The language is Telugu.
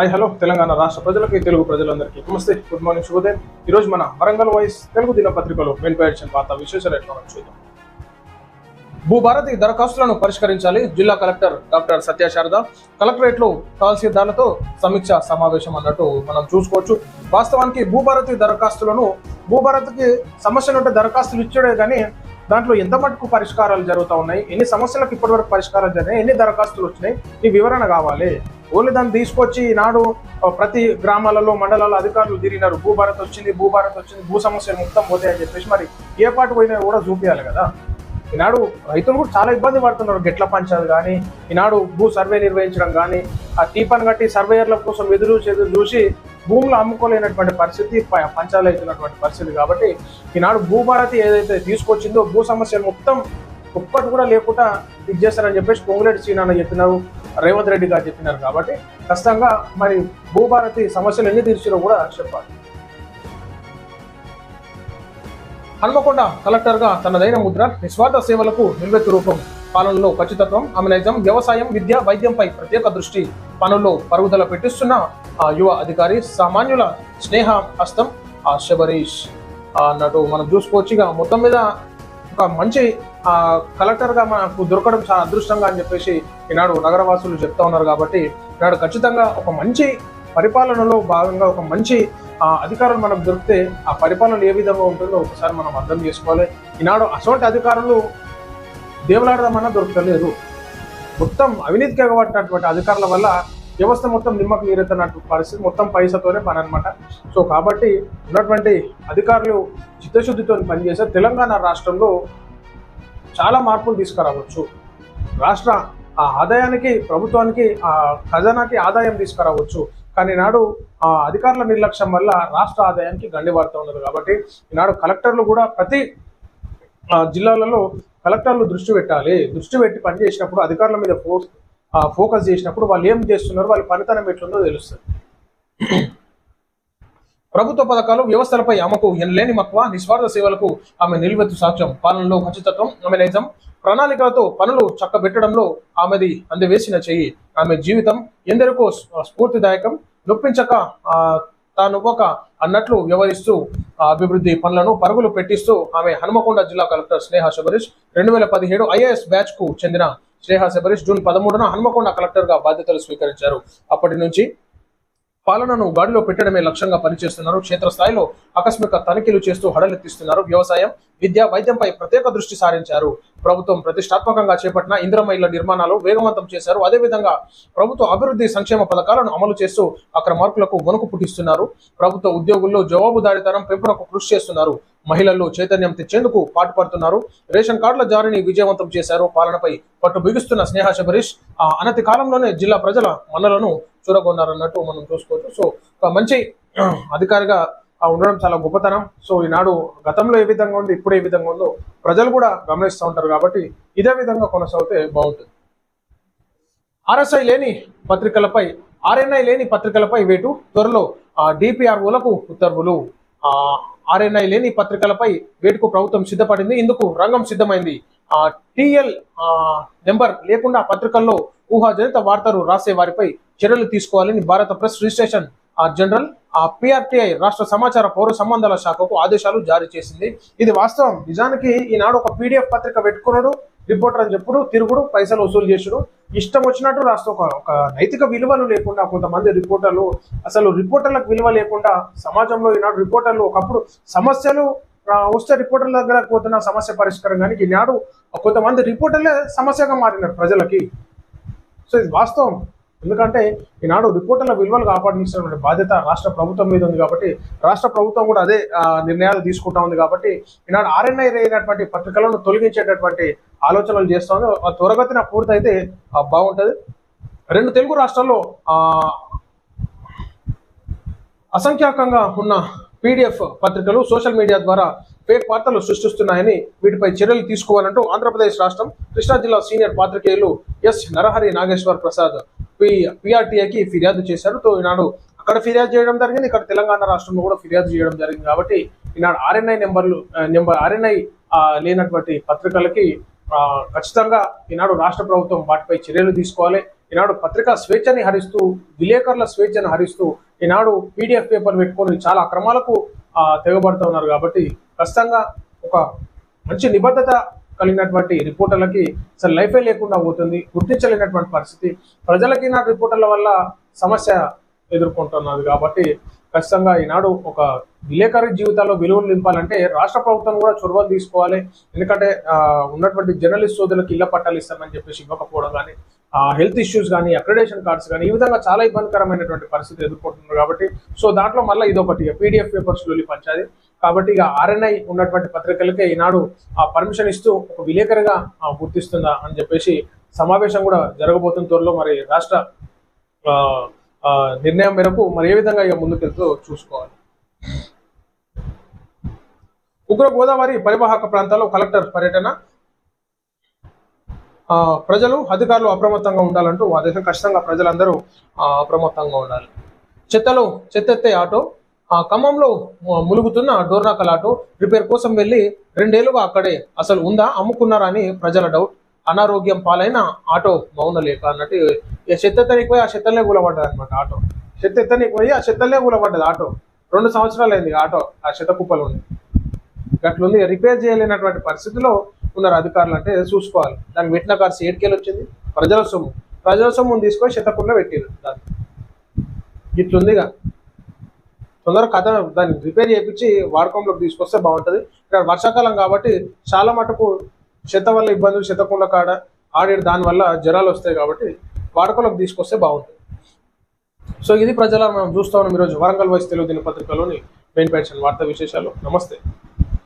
హాయ్ హలో తెలంగాణ రాష్ట్ర ప్రజలకి తెలుగు ప్రజలందరికీ నమస్తే. గుడ్ మార్నింగ్ శుభోదయం. ఈ రోజు మన వరంగల్ వాయిస్ తెలుగు దినపత్రికలో వెనుపేడ్చిన వార్త విశేషాలు ఎట్లా చూద్దాం. భూభారతి దరఖాస్తులను పరిష్కరించాలి జిల్లా collector doctor Satya Sarada. Collectorate తహసీల్దార్లతో సమీక్ష సమావేశం అన్నట్టు మనం చూసుకోవచ్చు. వాస్తవానికి భూభారతి దరఖాస్తులను భూభారతికి సమస్యలు ఉంటే దరఖాస్తులు ఇచ్చాడే కానీ దాంట్లో ఎంత మటుకు పరిష్కారాలు జరుగుతూ ఉన్నాయి? ఎన్ని సమస్యలకు ఇప్పటివరకు పరిష్కారాలు జరిగినాయి? ఎన్ని దరఖాస్తులు వచ్చినాయి? ఈ వివరణ కావాలి. ఓన్లీ దాన్ని తీసుకొచ్చి ఈనాడు ప్రతి గ్రామాలలో మండలాల్లో అధికారులు తిరిగినారు. భూభారత్ వచ్చింది భూభారత్ వచ్చింది భూ సమస్యలు మొత్తం పోతాయని చెప్పేసి మరి ఏ పాటు పోయినా కూడా చూపించాలి కదా. ఈనాడు రైతులు కూడా చాలా ఇబ్బంది పడుతున్నారు. గెట్ల పంచాలు కానీ ఈనాడు భూ సర్వే నిర్వహించడం కానీ ఆ టీపన్ కట్టి సర్వేయర్ల కోసం ఎదురు చెదురు చూసి భూములు అమ్ముకోలేనటువంటి పరిస్థితి ప- పంచాలు అవుతున్నటువంటి పరిస్థితి కాబట్టి ఈనాడు భూభారతి ఏదైతే తీసుకొచ్చిందో భూ సమస్యలు మొత్తం ఒక్కటి కూడా లేకుండా ఇది చేస్తారని చెప్పేసి పొంగులేటి శ్రీనాన్న చెప్పినారు. రేవంత్ రెడ్డి గారు చెప్పినారు కాబట్టి ఖచ్చితంగా మరి భూభారతి సమస్యలు ఎన్ని తీర్చిరో కూడా చెప్పాలి. హన్మకొండ కలెక్టర్గా తనదైన ముద్ర నిస్వార్థ సేవలకు నిల్వెత్తు రూపం. పాలనలో ఖచ్చితత్వం ఆమె వ్యవసాయం విద్య వైద్యంపై ప్రత్యేక దృష్టి పనుల్లో పరుగుదల పెట్టిస్తున్న ఆ యువ అధికారి సామాన్యుల స్నేహ హస్తం ఆ శబరీష్. ఆ అన్నట్టు మనం చూసుకోవచ్చు ఇక మొత్తం మీద ఒక మంచి ఆ కలెక్టర్గా మనకు దొరకడం చాలా అదృష్టంగా అని చెప్పేసి ఈనాడు నగరవాసులు చెప్తా ఉన్నారు కాబట్టి ఈనాడు ఖచ్చితంగా ఒక మంచి పరిపాలనలో భాగంగా ఒక మంచి అధికారులు మనకు దొరికితే ఆ పరిపాలన ఏ విధంగా ఉంటుందో ఒకసారి మనం అర్థం చేసుకోవాలి. ఈనాడు అటువంటి అధికారులు దేవులాడదామన్నా దొరకలేదు. మొత్తం అవినీతికి ఎగబట్టినటువంటి అధికారుల వల్ల వ్యవస్థ మొత్తం నిమ్మకు నీరెత్తనట్టు పరిస్థితి మొత్తం పైసతోనే పని అనమాట సో కాబట్టి ఉన్నటువంటి అధికారులు చిత్తశుద్ధితో పనిచేసే తెలంగాణ రాష్ట్రంలో చాలా మార్పులు తీసుకురావచ్చు. రాష్ట్ర ఆ ఆదాయానికి ప్రభుత్వానికి ఆ ఖజానాకి ఆదాయం తీసుకురావచ్చు. కానీ నాడు ఆ అధికారుల నిర్లక్ష్యం వల్ల రాష్ట్ర ఆదాయానికి గండి పడుతూ కాబట్టి ఈనాడు కలెక్టర్లు కూడా ప్రతి జిల్లాలలో కలెక్టర్లు దృష్టి పెట్టాలి. దృష్టి పెట్టి పనిచేసినప్పుడు అధికారుల మీద ఫోకస్ చేసినప్పుడు వాళ్ళు ఏం చేస్తున్నారు వాళ్ళ పనితనం ఎట్లుందో తెలుస్తుంది. ప్రభుత్వ పథకాలు వ్యవస్థలపై ఆమెకు లేని మక్కువ నిస్వార్థ సేవలకు ఆమె నిలువెత్తు సాక్ష్యం. పాలనలో ఖచ్చితత్వం ఆమె నైజం ప్రణాళికలతో పనులు చక్కబెట్టడంలో ఆమెది అందవేసిన చెయ్యి ఆమె జీవితం ఎందరికో స్ఫూర్తిదాయకం. నొప్పించక తాను తానువ్వక అన్నట్లు వ్యవహరిస్తూ అభివృద్ధి పనులను పరుగులు పెట్టిస్తూ ఆమె హనుమకొండ జిల్లా కలెక్టర్ స్నేహ శబరీష్ రెండు వేల పదిహేడు ఐఏఎస్ బ్యాచ్కు చెందిన స్నేహ శబరీష్ జూన్ పదమూడున హనుమకొండ కలెక్టర్గా బాధ్యతలు స్వీకరించారు. అప్పటి నుంచి పాలనను గాడిలో పెట్టడమే లక్ష్యంగా పనిచేస్తున్నారు. క్షేత్రస్థాయిలో ఆకస్మిక తనిఖీలు చేస్తూ హడలెత్తిస్తున్నారు. వ్యవసాయం విద్య వైద్యంపై ప్రత్యేక దృష్టి సారించారు. ప్రభుత్వం ప్రతిష్టాత్మకంగా చేపట్టిన ఇంద్రమైళ్ళ నిర్మాణాలు వేగవంతం చేశారు. అదేవిధంగా ప్రభుత్వ అభివృద్ధి సంక్షేమ పథకాలను అమలు చేస్తూ అక్రమార్కులకు వణుకు పుట్టిస్తున్నారు. ప్రభుత్వ ఉద్యోగుల్లో జవాబుదారితనం పెంపునకు కృషి చేస్తున్నారు. మహిళల్లో చైతన్యం తెచ్చేందుకు పాటుపడుతున్నారు. రేషన్ కార్డుల జారీని విజయవంతం చేశారు. పాలనపై పట్టు బిగుస్తున్న స్నేహ శబరీష్ ఆ అనతి కాలంలోనే జిల్లా ప్రజల మనలను చూరగొన్నారన్నట్టు మనం చూసుకోవచ్చు. సో ఒక మంచి అధికారిగా ఉండడం చాలా గొప్పతనం. సో ఈనాడు గతంలో ఏ విధంగా ఉంది ఇప్పుడు ఏ విధంగా ఉందో ప్రజలు కూడా గమనిస్తూ ఉంటారు కాబట్టి ఇదే విధంగా కొనసాగితే బాగుంటుంది. ఆర్ఎస్ఐ లేని పత్రికలపై ఆర్ఎన్ఐ లేని పత్రికలపై వేటు త్వరలో డిపిఆర్ఓలకు ఉత్తర్వులు. ఆర్ఎన్ఐ లేని పత్రికలపై వేటుకు ప్రభుత్వం సిద్ధపడింది. ఇందుకు రంగం సిద్ధమైంది. టిఎల్ నెంబర్ లేకుండా పత్రికల్లో ఊహాజనిత వార్తలు రాసే వారిపై చర్యలు తీసుకోవాలని భారత ప్రెస్ రిజిస్ట్రేషన్ జనరల్ ఆ పిఆర్టీఐ రాష్ట్ర సమాచార పౌర సంబంధాల శాఖకు ఆదేశాలు జారీ చేసింది. ఇది వాస్తవం. నిజానికి ఈనాడు ఒక పీడిఎఫ్ పత్రిక పెట్టుకున్నాడు రిపోర్టర్ అని చెప్పుడు తిరుగుడు పైసలు వసూలు చేసుడు. ఇష్టం వచ్చినట్టు రాష్ట్ర ఒక నైతిక విలువలు లేకుండా కొంతమంది రిపోర్టర్లు అసలు రిపోర్టర్లకు విలువ లేకుండా సమాజంలో ఈనాడు రిపోర్టర్లు ఒకప్పుడు సమస్యలు వస్తే రిపోర్టర్ల దగ్గర పోతున్న సమస్య పరిష్కారం కానీ ఈనాడు కొంతమంది రిపోర్టర్లే సమస్యగా మారినారు ప్రజలకి. సో ఇది వాస్తవం. ఎందుకంటే ఈనాడు రిపోర్టర్ల విలువలు కాపాడించినటువంటి బాధ్యత రాష్ట్ర ప్రభుత్వం మీద ఉంది కాబట్టి రాష్ట్ర ప్రభుత్వం కూడా అదే నిర్ణయాలు తీసుకుంటా ఉంది కాబట్టి ఈనాడు ఆర్ఎన్ఐ అయినటువంటి పత్రికలను తొలగించేటటువంటి ఆలోచనలు చేస్తా ఉంది. ఆ త్వరగతిన పూర్తయితే బాగుంటుంది. రెండు తెలుగు రాష్ట్రాల్లో అసంఖ్యాకంగా ఉన్న పీడిఎఫ్ పత్రికలు సోషల్ మీడియా ద్వారా ఫేక్ వార్తలు సృష్టిస్తున్నాయని వీటిపై చర్యలు తీసుకోవాలంటూ ఆంధ్రప్రదేశ్ రాష్ట్రం కృష్ణా జిల్లా సీనియర్ పాత్రికేయులు ఎస్ నరహరి నాగేశ్వర్ ప్రసాద్ పిఆర్టీఐకి ఫిర్యాదు చేశారు. తో ఈనాడు అక్కడ ఫిర్యాదు చేయడం జరిగింది. ఇక్కడ తెలంగాణ రాష్ట్రంలో కూడా ఫిర్యాదు చేయడం జరిగింది కాబట్టి ఈనాడు ఆర్ఎన్ఐ నెంబర్లు నెంబర్ ఆర్ఎన్ఐ లేనటువంటి పత్రికలకి ఖచ్చితంగా ఈనాడు రాష్ట్ర ప్రభుత్వం వాటిపై చర్యలు తీసుకోవాలి. ఈనాడు పత్రికా స్వేచ్ఛని హరిస్తూ విలేకరుల స్వేచ్ఛను హరిస్తూ ఈనాడు పీడిఎఫ్ పేపర్ పెట్టుకొని చాలా అక్రమాలకు తెగబడుతూ ఉన్నారు కాబట్టి ఖచ్చితంగా ఒక మంచి నిబద్ధత కలిగినటువంటి రిపోర్టర్లకి అసలు లైఫే లేకుండా పోతుంది గుర్తించలేనటువంటి పరిస్థితి. ప్రజలకి నా రిపోర్టర్ల వల్ల సమస్య ఎదుర్కొంటున్నది కాబట్టి ఖచ్చితంగా ఈనాడు ఒక విలేకరి జీవితాల్లో విలువలు నింపాలంటే రాష్ట్ర ప్రభుత్వం కూడా చొరవ తీసుకోవాలి. ఎందుకంటే ఉన్నటువంటి జర్నలిస్ట్ సోదరులకు ఇళ్ళ పట్టాలు ఇస్తామని చెప్పేసి ఇవ్వకపోవడం కానీ హెల్త్ ఇష్యూస్ కానీ అక్రిడేషన్ కార్డ్స్ కానీ ఈ విధంగా చాలా ఇబ్బందికరమైనటువంటి పరిస్థితి ఎదుర్కొంటున్నారు కాబట్టి సో దాంట్లో మళ్ళీ ఇదొకటి పీడిఎఫ్ పేపర్స్ లొల్లి పంచాది కాబట్టి ఇక ఆర్ఎన్ఐ ఉన్నటువంటి పత్రికలకే ఈనాడు ఆ పర్మిషన్ ఇస్తూ ఒక విలేకరిగా గుర్తిస్తుందా అని చెప్పేసి సమావేశం కూడా జరగబోతున్న త్వరలో మరి రాష్ట్ర నిర్ణయం మేరకు మరి ఏ విధంగా ఇక ముందుకెళ్తూ చూసుకోవాలి. ఉగ్ర గోదావరి పరివాహక ప్రాంతాల్లో కలెక్టర్ పర్యటన ప్రజలు అధికారులు అప్రమత్తంగా ఉండాలంటూ అదే ఖచ్చితంగా ప్రజలందరూ అప్రమత్తంగా ఉండాలి. చెత్తలో చెత్తెత్తే ఆటో ఆ ఖమ్మంలో ములుగుతున్న డోర్నాకల్ ఆటో రిపేర్ కోసం వెళ్ళి రెండేళ్ళుగా అక్కడే అసలు ఉందా అమ్ముకున్నారా అని ప్రజల డౌట్. అనారోగ్యం పాలైన ఆటో మౌనలేక అన్నట్టు చెత్తెత్తనికి పోయి ఆ చెత్తలే కూలబడ్డది అనమాట ఆటో. చెత్తెత్తనికి పోయి ఆ చెత్తలే కూలబడ్డది ఆటో. రెండు సంవత్సరాలు అయింది ఆటో ఆ చెత్త కుప్పలు ఉంది అట్లుంది రిపేర్ చేయలేనటువంటి పరిస్థితిలో ఉన్నారు అధికారులు అంటే చూసుకోవాలి. దానికి పెట్టిన కార్స్ ఏడుకేలు వచ్చింది? ప్రజల సొమ్ము. ప్రజల సొమ్ముని తీసుకొని శతకుండా పెట్టారు దాన్ని. ఇట్లుందిగా తొందరగా కథ దాన్ని రిపేర్ చేయించి వాడకంలోకి తీసుకొస్తే బాగుంటుంది. ఇక్కడ వర్షాకాలం కాబట్టి చాలా మటుకు చెత్త వల్ల ఇబ్బందులు చెత్తకుండా కాడ ఆడేడు దానివల్ల జ్వరాలు వస్తాయి కాబట్టి వాడకంలోకి తీసుకొస్తే బాగుంటుంది. సో ఇది ప్రజల మనం చూస్తా ఉన్నాం ఈరోజు వరంగల్ వైస్ తెలుగు దినపత్రికలోని మెయిన్ పెన్షన్ వార్తా విశేషాలు. నమస్తే.